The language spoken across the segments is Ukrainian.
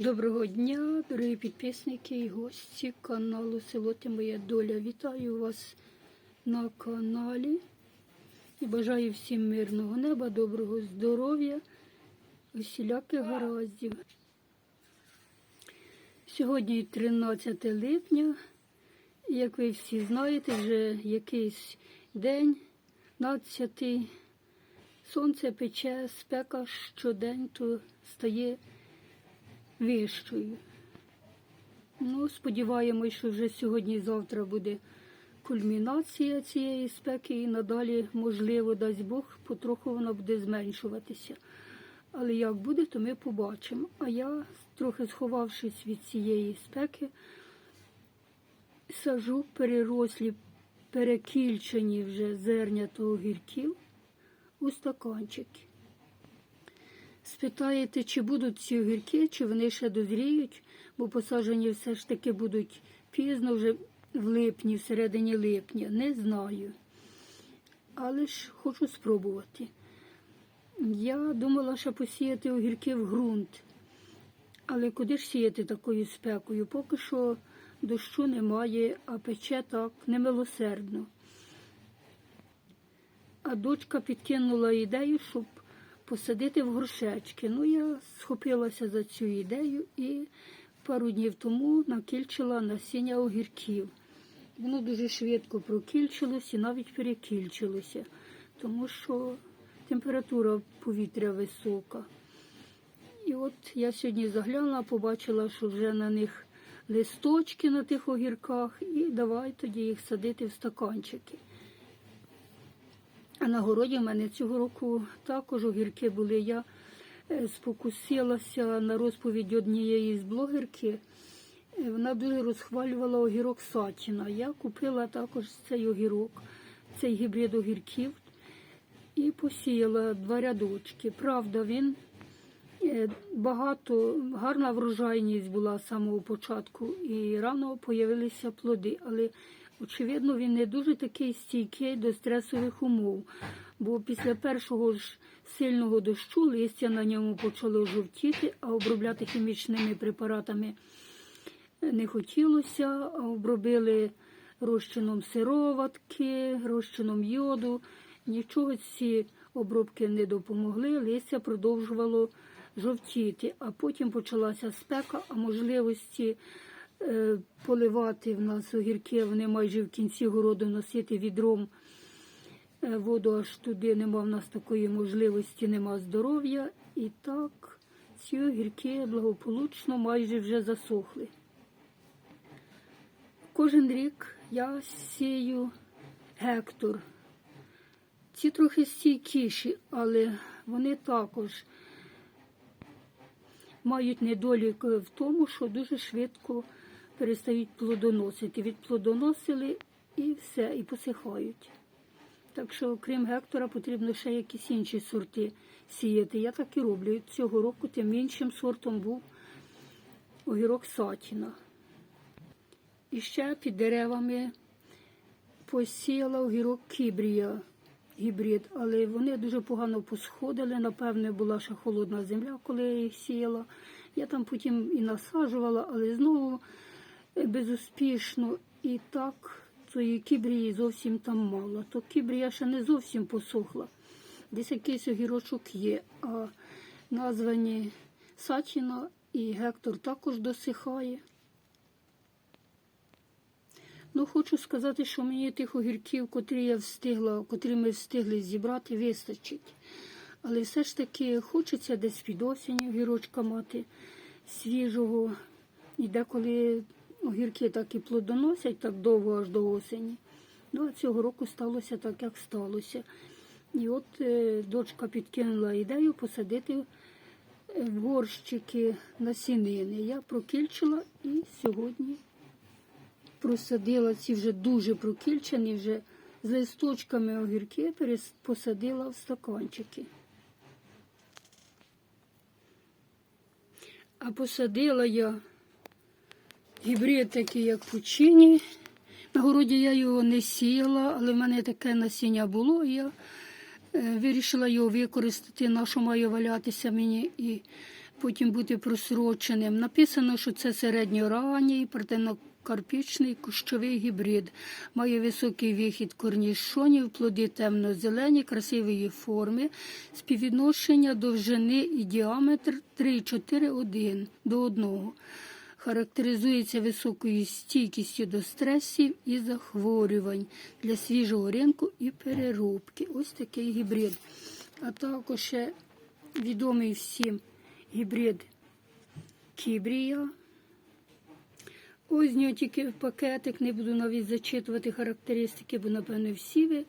Доброго дня, дорогі підписники і гості каналу Село Ти Моя Доля. Вітаю вас на каналі і бажаю всім мирного неба, доброго здоров'я, усіляких гараздів. Сьогодні 13 липня, як ви всі знаєте, вже якийсь день, 12 сонце пече, спека щодень то стає вищою. Ну, сподіваємось, що вже сьогодні і завтра буде кульмінація цієї спеки і надалі, можливо, дасть Бог, потроху вона буде зменшуватися. Але як буде, то ми побачимо. А я, трохи сховавшись від цієї спеки, сажу перерослі, перекільчені вже зернята огірків у стаканчики. Спитаєте, чи будуть ці огірки, чи вони ще дозріють, бо посаджені все ж таки будуть пізно, вже в липні, в середині липня. Не знаю. Але ж хочу спробувати. Я думала, що посіяти огірки в ґрунт. Але куди ж сіяти такою спекою? Поки що дощу немає, а пече так немилосердно. А дочка підкинула ідею, щоб посадити в горшечки. Ну, я схопилася за цю ідею і пару днів тому накільчила насіння огірків. Воно дуже швидко прокільчилось і навіть перекільчилося, тому що температура повітря висока. І от я сьогодні заглянула, побачила, що вже на них листочки на тих огірках, і давай тоді їх садити в стаканчики. А на городі в мене цього року також огірки були. Я е, спокусилася на розповідь однієї з блогерки. Е, Вона дуже розхвалювала огірок Сатіна. Я купила також цей огірок, цей гібрид огірків і посіяла два рядочки. Правда, він е, багато, гарна врожайність була з самого початку і рано появилися плоди. Але Очевидно, він не дуже такий стійкий до стресових умов, бо після першого ж сильного дощу листя на ньому почало жовтіти, а обробляти хімічними препаратами не хотілося, обробили розчином сироватки, розчином йоду. Нічого ці обробки не допомогли, листя продовжувало жовтіти, а потім почалася спека, а можливості поливати в нас огірки, вони майже в кінці городу носити відром е, воду аж туди нема в нас такої можливості, нема здоров'я. І так ці огірки благополучно майже вже засохли. Кожен рік я сію гектор. Ці трохи стійкіші, але вони також мають недолік в тому, що дуже швидко перестають плодоносити. Відплодоносили і все, і посихають. Так що, крім гектора, потрібно ще якісь інші сорти сіяти. Я так і роблю. Цього року тим іншим сортом був огірок Сатіна. І ще під деревами посіяла огірок Кібрія гібрид, але вони дуже погано посходили. Напевне, була ще холодна земля, коли я їх сіяла. Я там потім і насаджувала, але знову безуспішно. І так цієї кібрії зовсім там мало. То кібрія ще не зовсім посохла. Десь якийсь огірочок є, а названі Сачіна і Гектор також досихає. Ну, хочу сказати, що мені тих огірків, котрі я встигла, котрі ми встигли зібрати, вистачить. Але все ж таки хочеться десь під осінь огірочка мати свіжого. І деколи огірки так і плодоносять так довго аж до осені. Ну, а цього року сталося так, як сталося. І от е, дочка підкинула ідею посадити е, в горщики насінини. Я прокільчила і сьогодні просадила ці вже дуже прокільчені, вже з листочками огірки посадила в стаканчики. А посадила я гібрид такий, як пучині. На городі я його не сіяла, але в мене таке насіння було. і Я е, вирішила його використати, на що має валятися мені. І потім бути просроченим. Написано, що це середньоранній партенокарпічний кущовий гібрид. Має високий вихід корнішонів, плоди темно-зелені, красивої форми, співвідношення довжини і діаметр 3,4 до 1. Характеризується високою стійкістю до стресів і захворювань для свіжого ринку і переробки. Ось такий гібрид. А також ще відомий всім гібрид Кібрія. Ось нього тільки пакетик, не буду навіть зачитувати характеристики, бо, напевно, всі ви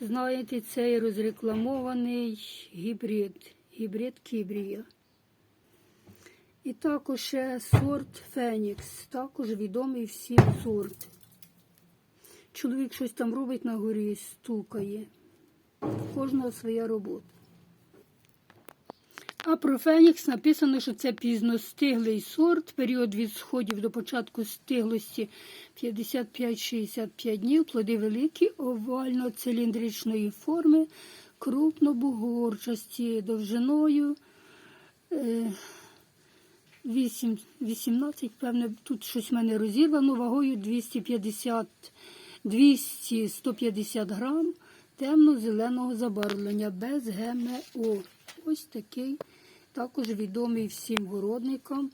знаєте цей розрекламований гібрид. Гібрид Кібрія. І також ще сорт Фенікс, також відомий всім сорт. Чоловік щось там робить на горі, стукає. У кожного своя робота. А про Фенікс написано, що це пізностиглий сорт, період від сходів до початку стиглості 55-65 днів, плоди великі, овально-циліндричної форми, крупно-бугорчасті, довжиною. Е, 8, 18, певне, тут щось в мене розірвано, вагою 250, 200, 150 грам темно-зеленого забарвлення без ГМО. Ось такий, також відомий всім городникам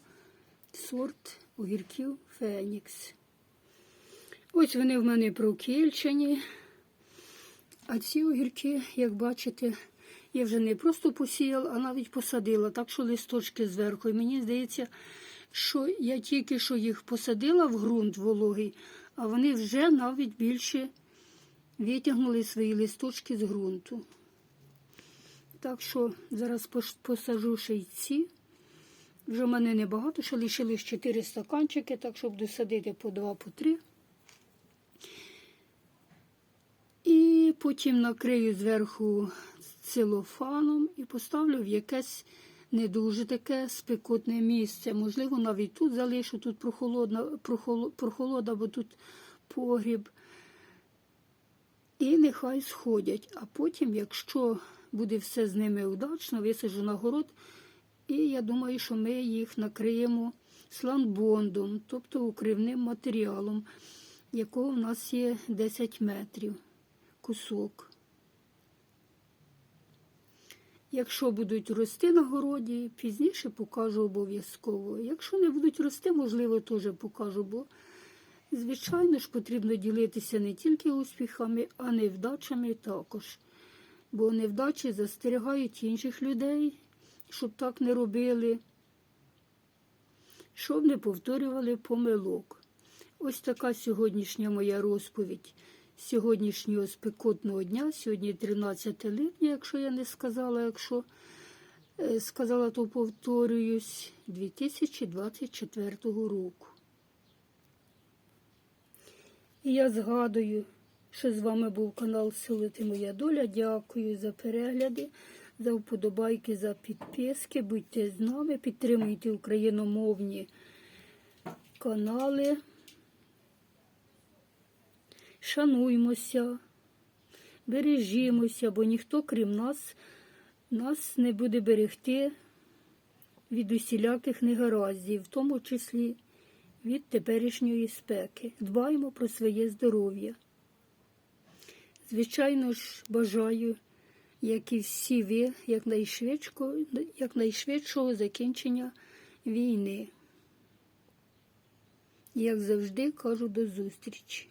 сорт огірків Фенікс. Ось вони в мене прокільчені. А ці огірки, як бачите, я вже не просто посіяла, а навіть посадила, так що листочки зверху. І мені здається, що я тільки що їх посадила в ґрунт вологий, а вони вже навіть більше витягнули свої листочки з ґрунту. Так що зараз посажу ще й ці. Вже в мене небагато, ще лишилось 4 стаканчики, так щоб досадити по 2 по 3. І потім накрию зверху целофаном і поставлю в якесь не дуже таке спекотне місце. Можливо, навіть тут залишу, тут прохолодна, прохоло- прохолода, бо тут погріб. І нехай сходять. А потім, якщо буде все з ними удачно, висаджу на город. І я думаю, що ми їх накриємо сланбондом, тобто укривним матеріалом, якого в нас є 10 метрів кусок. Якщо будуть рости на городі, пізніше покажу обов'язково. Якщо не будуть рости, можливо, теж покажу, бо, звичайно ж, потрібно ділитися не тільки успіхами, а невдачами також. Бо невдачі застерігають інших людей, щоб так не робили, щоб не повторювали помилок. Ось така сьогоднішня моя розповідь сьогоднішнього спекотного дня. Сьогодні 13 липня, якщо я не сказала, якщо е, сказала, то повторююсь, 2024 року. І я згадую, що з вами був канал Селити Моя Доля. Дякую за перегляди, за вподобайки, за підписки. Будьте з нами, підтримуйте україномовні канали. Шануймося, бережімося, бо ніхто, крім нас, нас не буде берегти від усіляких негараздів, в тому числі від теперішньої спеки. Дбаємо про своє здоров'я. Звичайно ж, бажаю, як і всі ви, якнайшвидшого, закінчення війни. Як завжди, кажу до зустрічі.